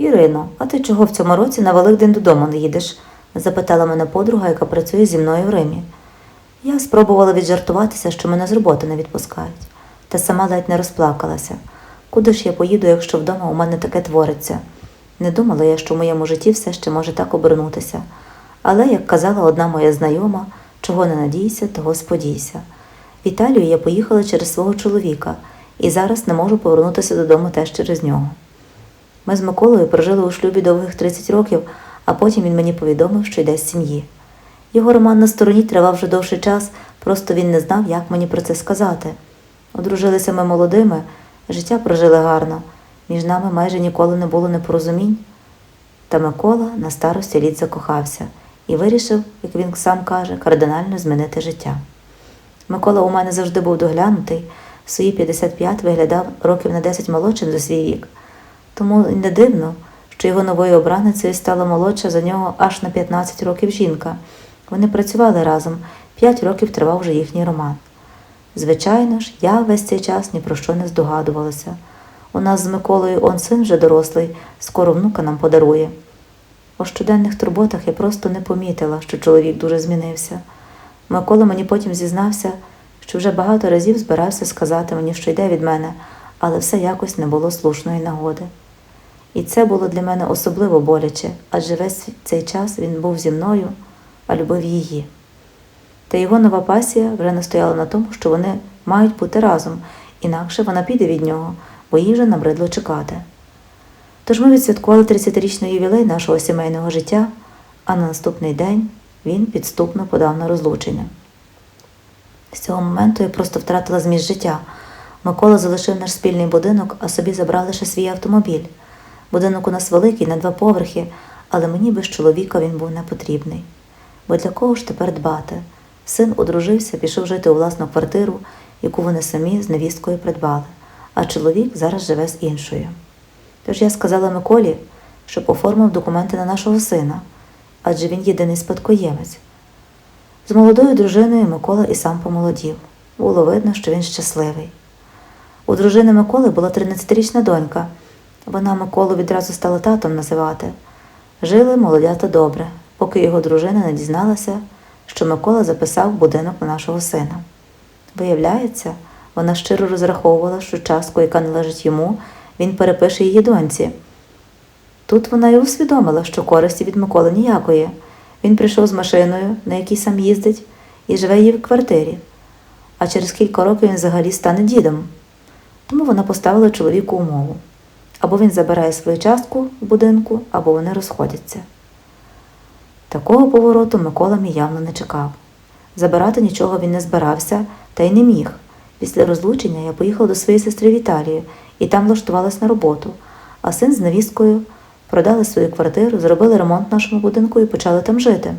Ірино, а ти чого в цьому році на Великдень додому не їдеш? запитала мене подруга, яка працює зі мною в Римі. Я спробувала віджартуватися, що мене з роботи не відпускають, та сама ледь не розплакалася. Куди ж я поїду, якщо вдома у мене таке твориться? Не думала я, що в моєму житті все ще може так обернутися. Але, як казала одна моя знайома, чого не надійся, того сподійся. В Італію я поїхала через свого чоловіка і зараз не можу повернутися додому теж через нього. Ми з Миколою прожили у шлюбі довгих 30 років, а потім він мені повідомив, що йде з сім'ї. Його роман на стороні тривав вже довший час, просто він не знав, як мені про це сказати. Одружилися ми молодими, життя прожили гарно, між нами майже ніколи не було непорозумінь. Та Микола на старості літ закохався і вирішив, як він сам каже, кардинально змінити життя. Микола у мене завжди був доглянутий, в свої 55 виглядав років на 10 молодшим за свій вік. Тому й не дивно, що його новою обраницею стала молодша за нього аж на 15 років жінка. Вони працювали разом, 5 років тривав вже їхній роман. Звичайно ж, я весь цей час ні про що не здогадувалася. У нас з Миколою он син вже дорослий, скоро внука нам подарує. У щоденних турботах я просто не помітила, що чоловік дуже змінився. Микола мені потім зізнався, що вже багато разів збирався сказати мені, що йде від мене, але все якось не було слушної нагоди. І це було для мене особливо боляче, адже весь цей час він був зі мною, а любив її. Та його нова пасія вже настояла на тому, що вони мають бути разом, інакше вона піде від нього, бо їй вже набридло чекати. Тож ми відсвяткували 30-річний ювілей нашого сімейного життя, а на наступний день він підступно подав на розлучення. З цього моменту я просто втратила зміст життя. Микола залишив наш спільний будинок, а собі забрав лише свій автомобіль. Будинок у нас великий, на два поверхи, але мені без чоловіка він був не потрібний. Бо для кого ж тепер дбати? Син одружився, пішов жити у власну квартиру, яку вони самі з невісткою придбали, а чоловік зараз живе з іншою. Тож я сказала Миколі, щоб оформив документи на нашого сина, адже він єдиний спадкоємець. З молодою дружиною Микола і сам помолодів. Було видно, що він щасливий. У дружини Миколи була 13-річна донька. Вона Миколу відразу стала татом називати. Жили молодята добре, поки його дружина не дізналася, що Микола записав будинок на нашого сина. Виявляється, вона щиро розраховувала, що частку, яка належить йому, він перепише її доньці. Тут вона й усвідомила, що користі від Миколи ніякої. Він прийшов з машиною, на якій сам їздить, і живе її в квартирі. А через кілька років він взагалі стане дідом. Тому вона поставила чоловіку умову. Або він забирає свою частку в будинку, або вони розходяться. Такого повороту Микола мій явно не чекав. Забирати нічого він не збирався та й не міг. Після розлучення я поїхала до своєї сестри в і там влаштувалась на роботу, а син з невісткою продали свою квартиру, зробили ремонт нашому будинку і почали там жити.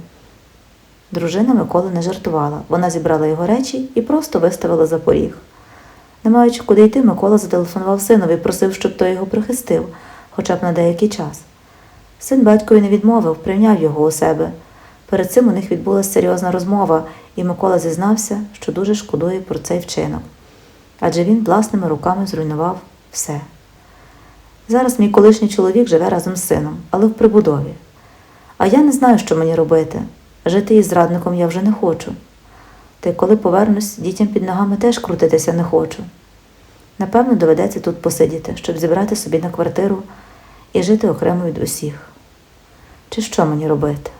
Дружина Миколи не жартувала. Вона зібрала його речі і просто виставила за поріг. Не маючи куди йти, Микола зателефонував синові просив, щоб той його прихистив, хоча б на деякий час. Син батькові не відмовив, прийняв його у себе. Перед цим у них відбулася серйозна розмова, і Микола зізнався, що дуже шкодує про цей вчинок. Адже він власними руками зруйнував все. Зараз мій колишній чоловік живе разом з сином, але в прибудові. А я не знаю, що мені робити. Жити із зрадником я вже не хочу. Та й коли повернусь, дітям під ногами теж крутитися не хочу. Напевно, доведеться тут посидіти, щоб зібрати собі на квартиру і жити окремо від усіх. Чи що мені робити?